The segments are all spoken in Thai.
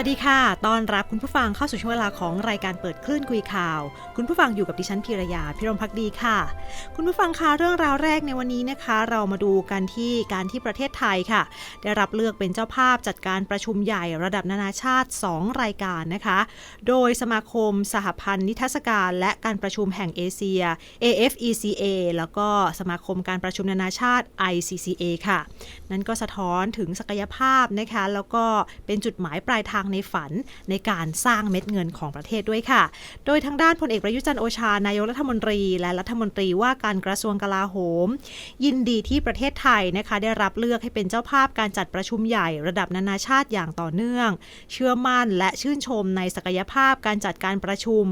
วัสดีค่ะ ตอนรับคุณผู้ฟังเข้าสู่ช่วงเวลาของรายการเปิดคลื่นคุยข่าว คุณผู้ฟังอยู่กับดิฉันพีรยาพิรมพักดีค่ะ คุณผู้ฟังคะเรื่องราวแรกในวันนี้นะคะ เรามาดูกันที่การที่ประเทศไทยค่ะ ได้รับเลือกเป็นเจ้าภาพจัดการประชุมใหญ่ระดับนานาชาติ 2 รายการนะคะ โดยสมาคมสหพันธ์นิทรรศการและการประชุมแห่งเอเชีย AFECA แล้วก็สมาคมการประชุมนานาชาติ ICCA ค่ะ นั่นก็สะท้อนถึงศักยภาพนะคะ แล้วก็เป็นจุดหมายปลายทางในฝันในการสร้างเม็ดเงินของประเทศด้วยค่ะ โดยทางด้านพลเอกประยุจันทร์โอชานายกรัฐมนตรี และรัฐมนตรีว่าการกระทรวงกลาโหม ยินดีที่ประเทศไทยนะคะ ได้รับเลือกให้เป็นเจ้าภาพการจัดประชุมใหญ่ระดับนานาชาติอย่างต่อเนื่อง เชื่อมั่นและชื่นชมในศักยภาพการจัดการประชุม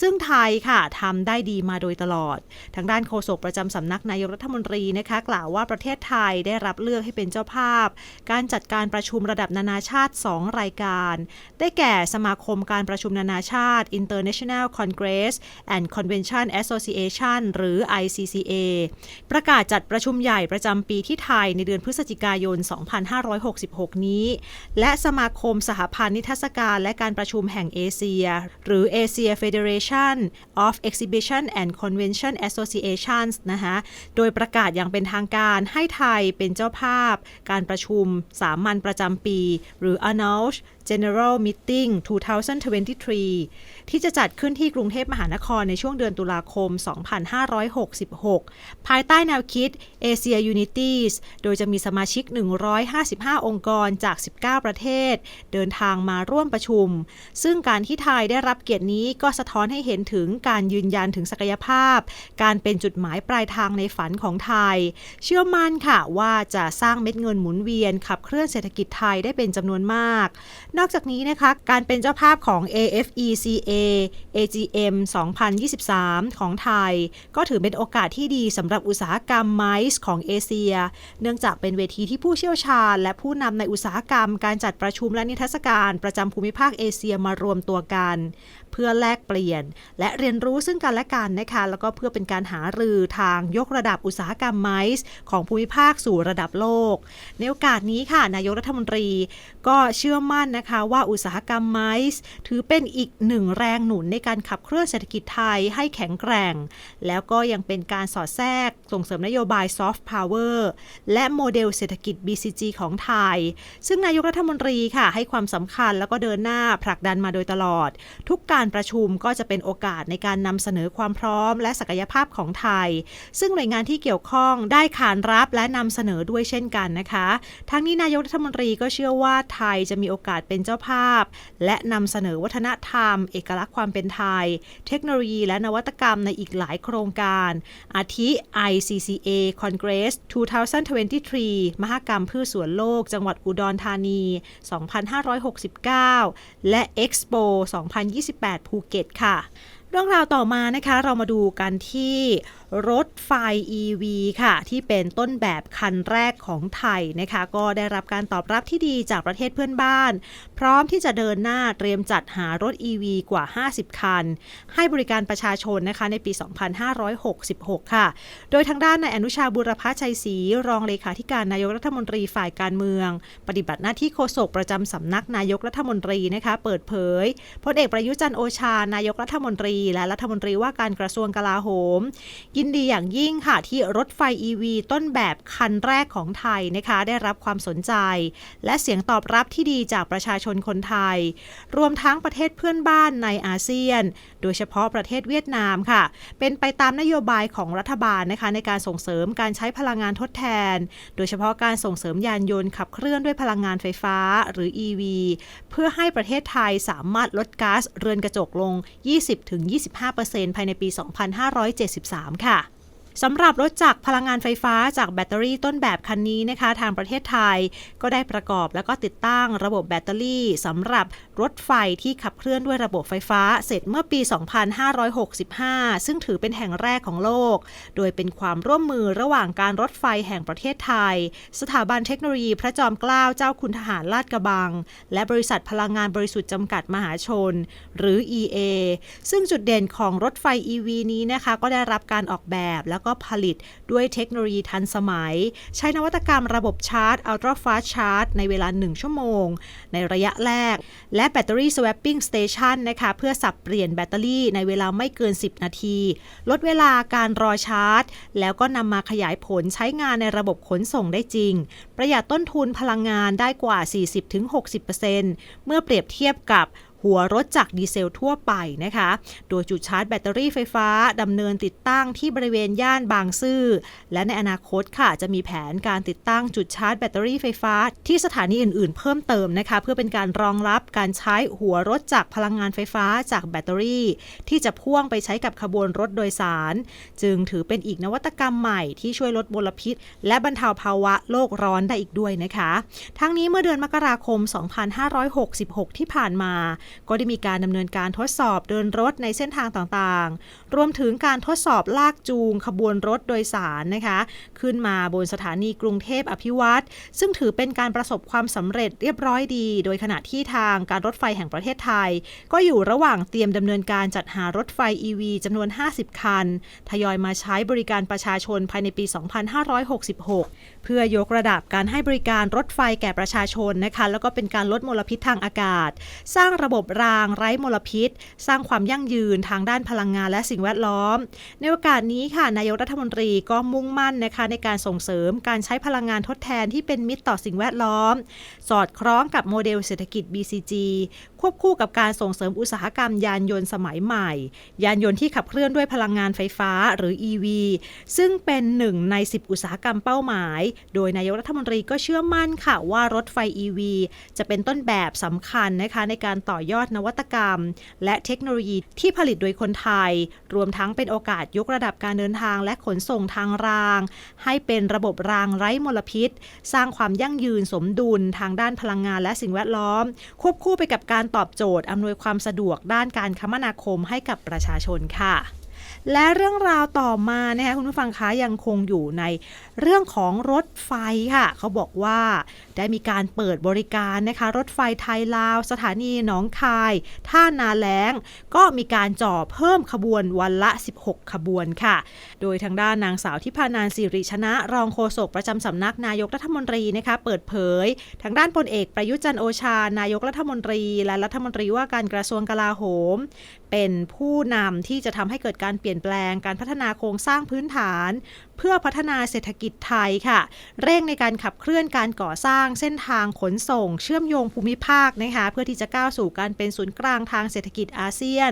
ซึ่งไทยค่ะทำได้ดีมาโดยตลอด ทางด้านโฆษกประจำสำนักนายกรัฐมนตรีนะคะ กล่าวว่าประเทศไทยได้รับเลือกให้เป็นเจ้าภาพ การจัดการประชุมระดับนานาชาติ 2 รายการได้แก่สมาคมการประชุมนานาชาติ International Congress and Convention Association หรือ ICCA ประกาศจัดประชุมใหญ่ประจำปีที่ไทยในเดือนพฤศจิกายน 2566 นี้ และสมาคมสหพันธ์นิทรรศการและการประชุมแห่งเอเชีย หรือ Asia Federation of Exhibition and Convention Associations นะคะโดยประกาศอย่างเป็นทางการให้ไทยเป็นเจ้าภาพ การประชุมสามัญประจำปี หรือ Annual General Meeting 2023ที่จะจัดขึ้นที่กรุงเทพมหานครในช่วงเดือนตุลาคม 2566 ภายใต้แนวคิด Asia Unities โดยจะมีสมาชิก 155 องค์กรจาก 19 ประเทศ เดินทางมาร่วมประชุม ซึ่งการที่ไทยได้รับเกียรตินี้ก็สะท้อนให้เห็นถึงการยืนยันถึงศักยภาพ การเป็นจุดหมายปลายทางในฝันของไทย เชื่อมั่นค่ะว่าจะสร้างเม็ดเงินหมุนเวียนขับเคลื่อนเศรษฐกิจไทยได้เป็นจำนวนมาก นอกจากนี้นะคะ การเป็นเจ้าภาพของ AFECA AGM 2023 ของไทย ก็ถือเป็นโอกาสที่ดีสำหรับอุตสาหกรรมไมซ์ของเอเชีย เนื่องจากเป็นเวทีที่ผู้เชี่ยวชาญ และผู้นำในอุตสาหกรรมการจัดประชุมและนิทรรศการประจำภูมิภาคเอเชียมารวมตัวกัน เพื่อแลกเปลี่ยน และเรียนรู้ซึ่งกันและกันนะคะ แล้วก็เพื่อเป็นการหารือทางยกระดับอุตสาหกรรมไมซ์ของภูมิภาคสู่ระดับโลก ในโอกาสนี้ค่ะ นายกรัฐมนตรีก็เชื่อมั่นนะคะว่าอุตสาหกรรมไมซ์ถือเป็นอีกหนึ่งแรงหนุนในการขับเคลื่อนเศรษฐกิจไทยให้แข็งแกร่ง แล้วก็ยังเป็นการสอดแทรกส่งเสริมนโยบายซอฟต์พาวเวอร์และโมเดลเศรษฐกิจ BCG ของไทย ซึ่งนายกรัฐมนตรีค่ะให้ความสำคัญแล้วก็เดินหน้าผลักดันมาโดยตลอด ทุกการประชุมก็จะเป็นโอกาสในการนำเสนอความพร้อม และศักยภาพของไทย ซึ่งหน่วยงานที่เกี่ยวข้องได้ขานรับและนำเสนอด้วยเช่นกันนะคะ ทั้งนี้นายกรัฐมนตรีก็เชื่อว่าไทยจะมีโอกาสเป็นเจ้าภาพ และนำเสนอวัฒนธรรม เอกลักษณ์ความเป็นไทย เทคโนโลยีและนวัตกรรมในอีกหลายโครงการ อาทิ ICCA Congress 2023 มหกรรมพืชสวนโลก จังหวัดอุดรธานี 2569 และ Expo 2028ภูเก็ตค่ะ เรื่องราวต่อมานะคะเรามาดูกันที่ รถไฟ EV ค่ะ ที่เป็นต้นแบบคันแรกของไทยนะคะ ก็ได้รับการตอบรับที่ดีจากประเทศเพื่อนบ้าน พร้อมที่จะเดินหน้าเตรียมจัดหารถ EV กว่า 50 คัน ให้บริการประชาชนนะคะในปี 2566 ค่ะ โดยทางด้านนายอนุชาบุรพชัยศรีรองเลขาธิการนายกรัฐมนตรีฝ่ายการเมือง ปฏิบัติหน้าที่โฆษกประจำสำนักนายกรัฐมนตรีนะคะเปิดเผยพลเอกประยุจันโอชานายกรัฐมนตรี และรัฐมนตรีว่าการกระทรวงกลาโหมยินดีอย่างยิ่งค่ะที่รถไฟ EV ต้นแบบคันแรกของไทยนะคะ ได้รับความสนใจ และเสียงตอบรับที่ดีจากประชาชนคนไทย รวมทั้งประเทศเพื่อนบ้านในอาเซียน โดยเฉพาะประเทศเวียดนามค่ะ เป็นไปตามนโยบายของรัฐบาลนะคะ ในการส่งเสริมการใช้พลังงานทดแทน โดยเฉพาะการส่งเสริมยานยนต์ขับเคลื่อนด้วยพลังงานไฟฟ้าหรือ EV เพื่อให้ประเทศไทยสามารถลดก๊าซเรือนกระจกลง 20-25%ภายในปี 2573 ค่ะ สำหรับรถจักรพลังงานไฟฟ้าจากแบตเตอรี่ต้นแบบคันนี้นะคะ ทางประเทศไทยก็ได้ประกอบแล้วก็ติดตั้งระบบแบตเตอรี่สำหรับรถไฟที่ขับเคลื่อนด้วยระบบไฟฟ้าเสร็จเมื่อปี 2565 ซึ่งถือเป็นแห่งแรกของโลก โดยเป็นความร่วมมือระหว่างการรถไฟแห่งประเทศไทย สถาบันเทคโนโลยีพระจอมเกล้าเจ้าคุณทหารลาดกระบัง และบริษัทพลังงานบริสุทธิ์จำกัดมหาชน หรือ EA ซึ่งจุดเด่นของรถไฟ EV นี้นะคะก็ได้รับการออกแบบแล้วแล้วก็ผลิตด้วยเทคโนโลยีทันสมัย ใช้นวัตกรรมระบบชาร์จ Ultra Fast Charge ในเวลา 1 ชั่วโมง ในระยะแรก และแบตเตอรี่ Swapping Station นะคะเพื่อสับเปลี่ยนแบตเตอรี่ในเวลาไม่เกิน 10 นาที ลดเวลาการรอชาร์จ แล้วก็นำมาขยายผลใช้งานในระบบขนส่งได้จริง ประหยัดต้นทุนพลังงานได้กว่า 40-60%เมื่อเปรียบเทียบกับ หัวรถจากดีเซลทั่วไปนะคะ โดยจุดชาร์จแบตเตอรี่ไฟฟ้าดำเนินติดตั้งที่บริเวณย่านบางซื่อ และในอนาคตค่ะจะมีแผนการติดตั้งจุดชาร์จแบตเตอรี่ไฟฟ้า ที่สถานีอื่นๆ เพิ่มเติมนะคะ เพื่อเป็นการรองรับการใช้หัวรถจากพลังงานไฟฟ้าจากแบตเตอรี่ ที่จะพ่วงไปใช้กับขบวนรถโดยสาร จึงถือเป็นอีกนวัตกรรมใหม่ที่ช่วยลดมลพิษ และบรรเทาภาวะโลกร้อนได้อีกด้วยนะคะ ทั้งนี้เมื่อเดือนมกราคม 2566 ที่ผ่านมาก็ได้มีการดำเนินการทดสอบเดินรถในเส้นทางต่างๆ รวมถึงการทดสอบลากจูงขบวนรถโดยสารนะคะ ขึ้นมาบนสถานีกรุงเทพอภิวัตรซึ่งถือเป็นการประสบความสำเร็จเรียบร้อยดี โดยขณะที่ทางการรถไฟแห่งประเทศไทย ก็อยู่ระหว่างเตรียมดำเนินการจัดหารถไฟ EV จำนวน 50 คัน ทยอยมาใช้บริการประชาชนภายในปี 2566 เพื่อยกระดับการให้บริการรถไฟแก่ประชาชนนะคะ แล้วก็เป็นการลดมลพิษทางอากาศ สร้างระบบรางไร้มลพิษ สร้างความยั่งยืนทางด้านพลังงานและสิ่งแวดล้อม ในโอกาสนี้ค่ะนายกรัฐมนตรีก็มุ่งมั่นนะคะในการส่งเสริมการใช้พลังงานทดแทนที่เป็นมิตรต่อสิ่งแวดล้อม สอดคล้องกับโมเดลเศรษฐกิจ BCG วบคู่กับการส่งเสริมอุตสาหกรรมยานยนต์สมัยใหม่ ยานยนต์ที่ขับเคลื่อนด้วยพลังงานไฟฟ้าหรือ EV ซึ่งเป็นหนึ่งใน 10 อุตสาหกรรมเป้าหมาย โดยนายกรัฐมนตรีก็เชื่อมั่นค่ะว่ารถไฟ EV จะเป็นต้นแบบสำคัญนะคะในการต่อยอดนวัตกรรม และเทคโนโลยีที่ผลิตโดยคนไทย รวมทั้งเป็นโอกาสยกระดับการเดินทางและขนส่งทางราง ให้เป็นระบบรางไร้มลพิษ สร้างความยั่งยืนสมดุลทางด้านพลังงานและสิ่งแวดล้อม ควบคู่ไปกับการตอบโจทย์อำนวยความสะดวกด้านการคมนาคมให้กับประชาชนค่ะ และเรื่องราวต่อมานะคะคุณผู้ฟังคะยังคงอยู่ในเรื่องของรถไฟค่ะ เขาบอกว่าได้มีการเปิดบริการนะคะ รถไฟไทยลาว สถานีหนองคาย ท่านาแล้ง ก็มีการจ่อเพิ่มขบวนวันละ 16 ขบวนค่ะ โดยทางด้านนางสาวทิพานานสิริชนะ รองโฆษกประจำสำนักนายกรัฐมนตรีนะคะเปิดเผย ทางด้านพลเอกประยุจันโอชา นายกรัฐมนตรี และรัฐมนตรีว่าการกระทรวงกลาโหมเป็นผู้นำที่จะทำให้เกิดการเปลี่ยนแปลงการพัฒนาโครงสร้างพื้นฐานเพื่อพัฒนาเศรษฐกิจไทยค่ะ เร่งในการขับเคลื่อนการก่อสร้างเส้นทางขนส่ง เชื่อมโยงภูมิภาคนะคะเพื่อที่จะก้าวสู่การเป็นศูนย์กลางทางเศรษฐกิจอาเซียน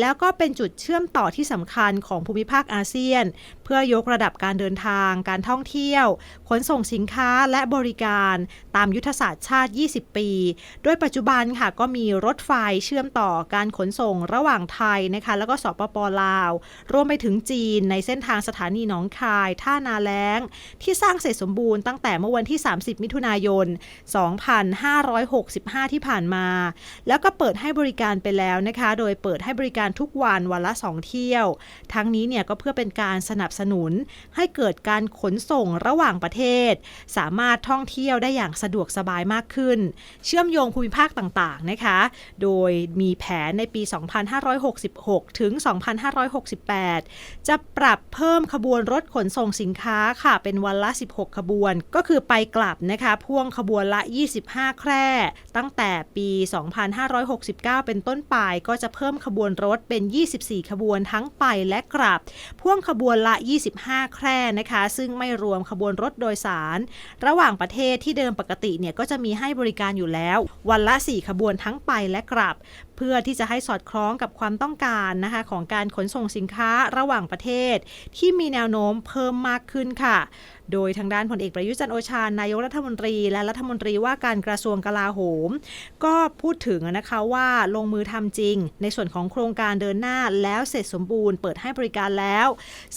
แล้วก็เป็นจุดเชื่อมต่อที่สำคัญของภูมิภาคอาเซียน เพื่อยกระดับการเดินทาง การท่องเที่ยว ขนส่งสินค้าและบริการ ตามยุทธศาสตร์ชาติ 20 ปี โดยปัจจุบันค่ะก็มีรถไฟเชื่อมต่อการขนส่งระหว่างไทยนะคะแล้วก็สปปลาว รวมไปถึงจีนในเส้นทางสถานีหนองคายท่านาแล้ง ที่สร้างเสร็จสมบูรณ์ตั้งแต่เมื่อวันที่ 30 มิถุนายน 2565 ที่ผ่านมา แล้วก็เปิดให้บริการไปแล้วนะคะ โดยเปิดให้บริการทุกวันวันละ 2 เที่ยว ทั้งนี้เนี่ยก็เพื่อเป็นการสนับสนุนให้เกิดการขนส่งระหว่างประเทศ สามารถท่องเที่ยวได้อย่างสะดวกสบายมากขึ้น เชื่อมโยงภูมิภาคต่างๆนะคะ โดยมีแผนในปี 2566 ถึง 2568 จะปรับเพิ่มขบวนรถขนส่งสินค้าค่ะเป็นวันละ 16 ขบวน ก็คือไปกลับนะคะพ่วงขบวนละ 25 แคร่ ตั้งแต่ปี 2569 เป็นต้นไปก็จะเพิ่มขบวนรถเป็น 24 ขบวนทั้งไปและกลับ พ่วงขบวนละ 25 แคร่นะคะ ซึ่งไม่รวมขบวนรถโดยสาร ระหว่างประเทศที่เดิมปกติเนี่ยก็จะมีให้บริการอยู่แล้ว วันละ 4 ขบวนทั้งไปและกลับ พื่อที่จะให้สอดคล้องกับความต้องการนะคะของการขนส่งสินค้าระหว่างประเทศ ที่มีแนวโน้มเพิ่มมากขึ้นค่ะโดยทางด้านพลเอกประยุจันโอชานายกรัฐมนตรี และรัฐมนตรีว่าการกระทรวงกลาโหม ก็พูดถึงนะคะว่าลงมือทำจริง ในส่วนของโครงการเดินหน้าแล้วเสร็จสมบูรณ์เปิดให้บริการแล้ว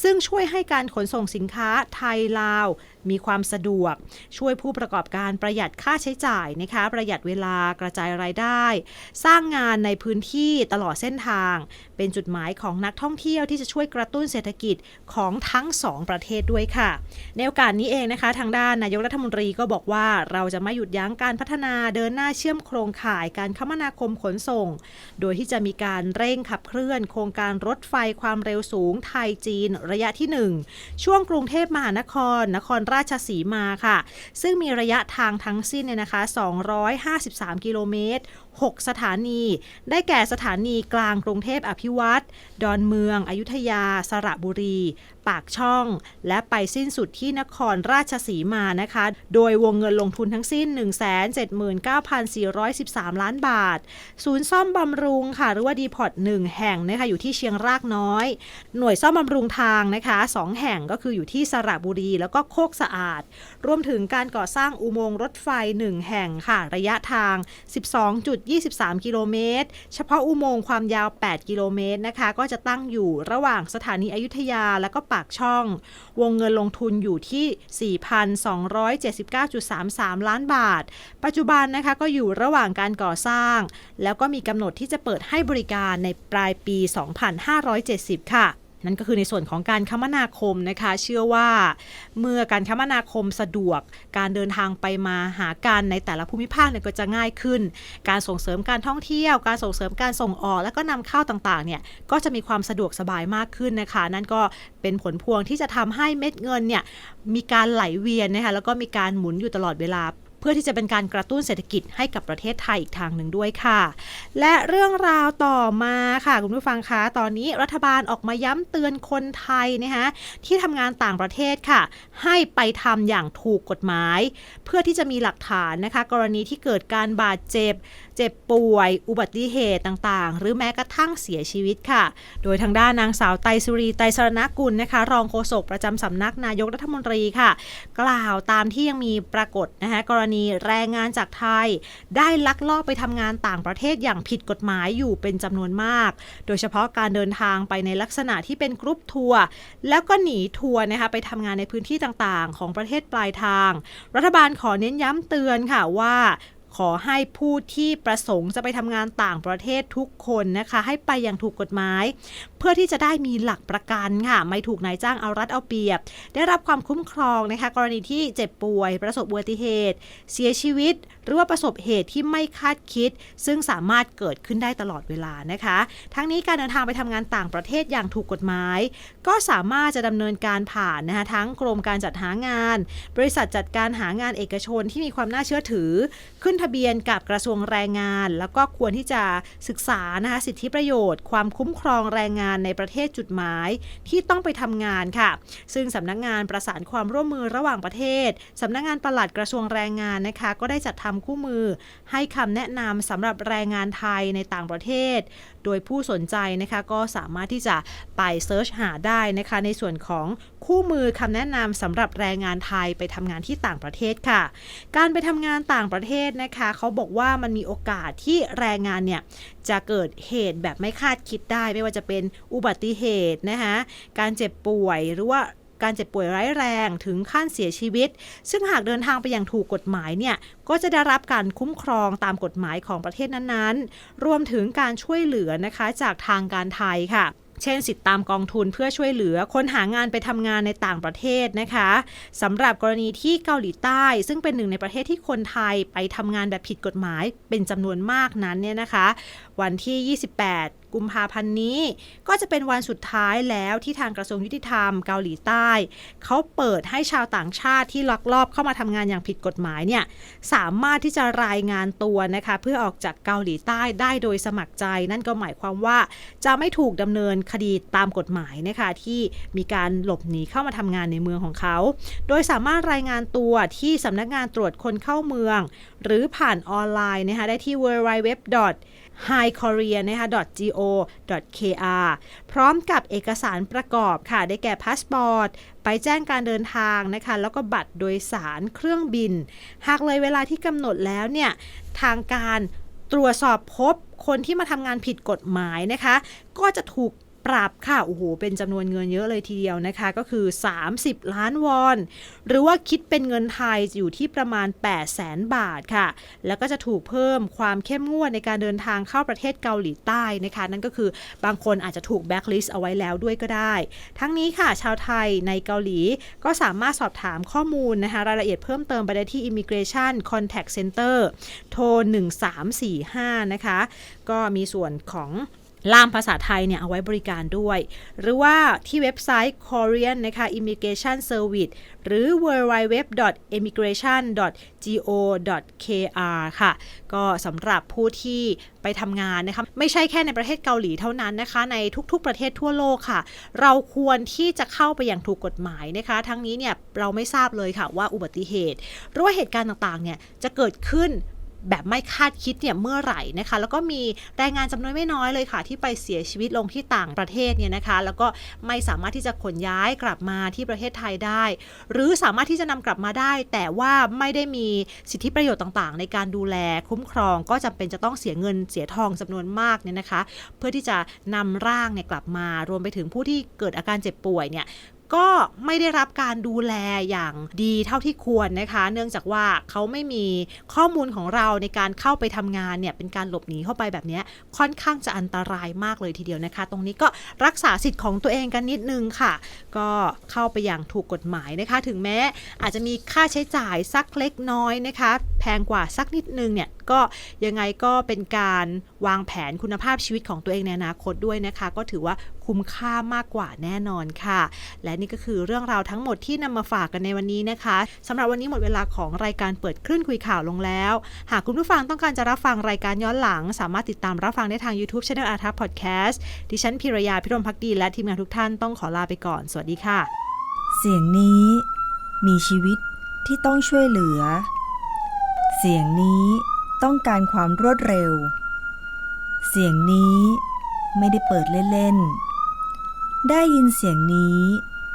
ซึ่งช่วยให้การขนส่งสินค้าไทยลาว มีความสะดวก ช่วยผู้ประกอบการประหยัดค่าใช้จ่ายนะคะ ประหยัดเวลากระจายรายได้ สร้างงานในพื้นที่ตลอดเส้นทางเป็นจุดหมายของนักท่องเที่ยวที่จะช่วยกระตุ้นเศรษฐกิจของทั้งสองประเทศด้วยค่ะ ในโอกาสนี้เองนะคะ ทางด้านนายกรัฐมนตรีก็บอกว่าเราจะไม่หยุดยั้งการพัฒนาเดินหน้าเชื่อมโครงข่ายการคมนาคมขนส่ง โดยที่จะมีการเร่งขับเคลื่อน โครงการรถไฟความเร็วสูงไทยจีน ระยะที่ 1 ช่วงกรุงเทพมหานคร นครราชสีมาค่ะ ซึ่งมีระยะทางทั้งสิ้นเนี่ยนะคะ 253 กิโลเมตร 6 สถานี ได้แก่สถานีกลางกรุงเทพอภิวัตรดอนเมือง อยุธยา สระบุรี ปากช่อง และไปสิ้นสุดที่นครราชสีมานะคะ โดยวงเงินลงทุนทั้งสิ้น 179,413 ล้านบาท ศูนย์ซ่อมบำรุงค่ะ หรือว่าดีพอร์ต1แห่งนะคะอยู่ที่เชียงรากน้อย หน่วยซ่อมบำรุงทางนะคะ2แห่งก็คืออยู่ที่สระบุรีแล้วก็โคกสะอาด รวมถึงการก่อสร้างอุโมงค์รถไฟ 1 แห่งค่ะ ระยะทาง12.23 กิโลเมตร เฉพาะอุโมงค์ความยาว 8 กิโลเมตรนะคะ ก็จะตั้งอยู่ระหว่างสถานีอยุธยาและก็ปากช่อง วงเงินลงทุนอยู่ที่ 4,279.33 ล้านบาท ปัจจุบันนะคะก็อยู่ระหว่างการก่อสร้าง แล้วก็มีกำหนดที่จะเปิดให้บริการในปลายปี 2570 ค่ะ นั่นก็คือในส่วนของการคมนาคมนะคะ เชื่อว่าเมื่อการคมนาคมสะดวก การเดินทางไปมาหากันในแต่ละภูมิภาคเนี่ยก็จะง่ายขึ้น การส่งเสริมการท่องเที่ยว การส่งเสริมการส่งออก และก็นำเข้าต่างๆเนี่ยก็จะมีความสะดวกสบายมากขึ้นนะคะ นั่นก็เป็นผลพวงที่จะทำให้เม็ดเงินเนี่ยมีการไหลเวียนนะคะแล้วก็มีการหมุนอยู่ตลอดเวลา พื่อที่จะเป็นการกระตุ้นเศรษฐกิจให้กับประเทศไทยอีกทางหนึ่งด้วยค่ะ และเรื่องราวต่อมาค่ะคุณผู้ฟังคะตอนนี้รัฐบาลออกมาย้ำเตือนคนไทยนะคะที่ทำงานต่างประเทศค่ะ ให้ไปทำอย่างถูกกฎหมาย เพื่อที่จะมีหลักฐานนะคะ กรณีที่เกิดการบาดเจ็บ เจ็บป่วย อุบัติเหตุต่างๆ หรือแม้กระทั่งเสียชีวิตค่ะ โดยทางด้านนางสาวไตรสุรีไตรสรณกุลนะคะ รองโฆษกประจำสำนักนายกรัฐมนตรีค่ะ กล่าวตามที่ยังมีปรากฏนะคะกรณีแรงงานจากไทย ได้ลักลอบไปทำงานต่างประเทศอย่างผิดกฎหมายอยู่เป็นจำนวนมาก โดยเฉพาะการเดินทางไปในลักษณะที่เป็นกรุ๊ปทัวร์แล้วก็หนีทัวร์นะคะไปทำงานในพื้นที่ต่างๆ ของประเทศปลายทาง รัฐบาลขอเน้นย้ำเตือนค่ะว่าขอให้ผู้ที่ประสงค์จะไปทำงานต่างประเทศทุกคนนะคะ ให้ไปอย่างถูกกฎหมาย พื่อที่จะได้มีหลักประกันค่ะ ไม่ถูกนายจ้างเอารัดเอาเปรียบ ได้รับความคุ้มครองนะคะกรณีที่เจ็บป่วย ประสบอุบัติเหตุ เสียชีวิต หรือว่าประสบเหตุที่ไม่คาดคิด ซึ่งสามารถเกิดขึ้นได้ตลอดเวลานะคะ ทั้งนี้การเดินทางไปทำงานต่างประเทศอย่างถูกกฎหมาย ก็สามารถจะดำเนินการผ่านนะคะทั้งกรมการจัดหางาน บริษัทจัดการหางานเอกชนที่มีความน่าเชื่อถือ ขึ้นทะเบียนกับกระทรวงแรงงาน แล้วก็ควรที่จะศึกษานะคะสิทธิประโยชน์ ความคุ้มครองแรงงานในประเทศจุดหมายที่ต้องไปทำงานค่ะ ซึ่งสำนักงานประสานความร่วมมือระหว่างประเทศสำนักงานปลัดกระทรวงแรงงานนะคะ ก็ได้จัดทำคู่มือให้คำแนะนำสำหรับแรงงานไทยในต่างประเทศ โดยผู้สนใจนะคะก็สามารถที่จะไปเซิร์ชหาได้นะคะในส่วนของคู่มือคำแนะนำสำหรับแรงงานไทยไปทำงานที่ต่างประเทศค่ะ การไปทำงานต่างประเทศนะคะเขาบอกว่ามันมีโอกาสที่แรงงานเนี่ยจะเกิดเหตุแบบไม่คาดคิดได้ ไม่ว่าจะเป็นอุบัติเหตุนะคะการเจ็บป่วยหรือว่า การเจ็บป่วยร้ายแรงถึงขั้นเสียชีวิต ซึ่งหากเดินทางไปอย่างถูกกฎหมายเนี่ยก็จะได้รับการคุ้มครองตามกฎหมายของประเทศนั้นๆ รวมถึงการช่วยเหลือนะคะจากทางการไทยค่ะเช่นสิทธิตามกองทุนเพื่อช่วยเหลือคนหางานไปทำงานในต่างประเทศนะคะสำหรับกรณีที่เกาหลีใต้ ซึ่งเป็นหนึ่งในประเทศที่คนไทยไปทำงานแบบผิดกฎหมายเป็นจำนวนมากนั้นเนี่ยนะคะ วันที่ 28 กุมภาพันธ์นี้ ก็จะเป็นวันสุดท้ายแล้วที่ทางกระทรวงยุติธรรมเกาหลีใต้ เขาเปิดให้ชาวต่างชาติที่ลักลอบเข้ามาทำงานอย่างผิดกฎหมายเนี่ยสามารถที่จะรายงานตัวนะคะเพื่อออกจากเกาหลีใต้ได้โดยสมัครใจ นั่นก็หมายความว่าจะไม่ถูกดำเนินคดีตามกฎหมายนะคะที่มีการหลบหนีเข้ามาทำงานในเมืองของเขา โดยสามารถรายงานตัวที่สำนักงานตรวจคนเข้าเมือง หรือผ่านออนไลน์นะคะได้ที่ www highkorea นะคะ .go.kr พร้อมกับเอกสารประกอบค่ะ ได้แก่พาสปอร์ต ไปแจ้งการเดินทางนะคะ แล้วก็บัตรโดยสารเครื่องบิน หากเลยเวลาที่กำหนดแล้วเนี่ย ทางการตรวจสอบพบคนที่มาทำงานผิดกฎหมายนะคะ ก็จะถูก ปรับค่ะ โอ้โห เป็นจำนวนเงินเยอะเลยทีเดียวนะคะ ก็คือ 30 ล้านวอน หรือว่าคิดเป็นเงินไทยอยู่ที่ประมาณ 8 0 0แสนบาทค่ะ แล้วก็จะถูกเพิ่มความเข้มงวดในการเดินทางเข้าประเทศเกาหลีใต้นะคะ นั่นก็คือบางคนอาจจะถูกแบ็คลิสต์เอาไว้แล้วด้วยก็ได้ ทั้งนี้ค่ะ ชาวไทยในเกาหลีก็สามารถสอบถามข้อมูลนะคะ รายละเอียดเพิ่มเติมไปได้ที่ Immigration Contact Center โทร 1345 นะคะ ก็มีส่วนของ ล่ามภาษาไทยเนี่ยเอาไว้บริการด้วย หรือว่าที่เว็บไซต์ Korean นะคะ Immigration Service หรือ www.immigration.go.kr ค่ะ ก็สำหรับผู้ที่ไปทำงานนะคะไม่ใช่แค่ในประเทศเกาหลีเท่านั้นนะคะ ในทุกๆประเทศทั่วโลกค่ะ เราควรที่จะเข้าไปอย่างถูกกฎหมายนะคะ ทั้งนี้เนี่ยเราไม่ทราบเลยค่ะว่าอุบัติเหตุ หรือว่าเหตุการณ์ต่างๆเนี่ยจะเกิดขึ้น แบบไม่คาดคิดเนี่ยเมื่อไหร่นะคะ แล้วก็มีแรงงานจำนวนไม่น้อยเลยค่ะ ที่ไปเสียชีวิตลงที่ต่างประเทศเนี่ยนะคะ แล้วก็ไม่สามารถที่จะขนย้ายกลับมาที่ประเทศไทยได้ หรือสามารถที่จะนำกลับมาได้ แต่ว่าไม่ได้มีสิทธิประโยชน์ต่างๆ ในการดูแลคุ้มครอง ก็จำเป็นจะต้องเสียเงินเสียทองจำนวนมากเนี่ยนะคะ เพื่อที่จะนำร่างเนี่ยกลับมา รวมไปถึงผู้ที่เกิดอาการเจ็บป่วยเนี่ย ก็ไม่ได้รับการดูแลอย่างดีเท่าที่ควรนะคะ เนื่องจากว่าเขาไม่มีข้อมูลของเราในการเข้าไปทำงานเนี่ยเป็นการหลบหนีเข้าไปแบบนี้ค่อนข้างจะอันตรายมากเลยทีเดียวนะคะ ตรงนี้ก็รักษาสิทธิ์ของตัวเองกันนิดนึงค่ะ ก็เข้าไปอย่างถูกกฎหมายนะคะ ถึงแม้อาจจะมีค่าใช้จ่ายสักเล็กน้อยนะคะ แพงกว่าสักนิดนึงเนี่ยก็ยังไงก็เป็นการวางแผนคุณภาพชีวิตของตัวเองในอนาคตด้วยนะคะ ก็ถือว่าคุ้มค่ามากกว่าแน่นอนค่ะ และนี่ก็คือเรื่องราวทั้งหมดที่นำมาฝากกันในวันนี้นะคะสำหรับวันนี้หมดเวลาของรายการเปิดคลื่นคุยข่าวลงแล้ว หากคุณผู้ฟังต้องการจะรับฟังรายการย้อนหลัง สามารถติดตามรับฟังได้ทาง YouTube Channel อาทัพพอดแคสต์ดิฉันพิรยาพิรมพักดีและทีมงานทุกท่านต้องขอลาไปก่อน สวัสดีค่ะ เสียงนี้มีชีวิตที่ต้องช่วยเหลือ เสียงนี้ต้องการความรวดเร็ว เสียงนี้ไม่ได้เปิดเล่นๆ ได้ยินเสียงนี้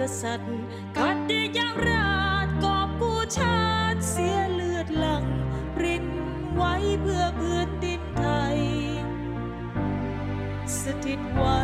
กษัตริย์กัดเด้ยามราชกอบกู้ชาติเสียเลือดหลังปรินไว้เพื่อเพื้นดินไทย สถิตไว้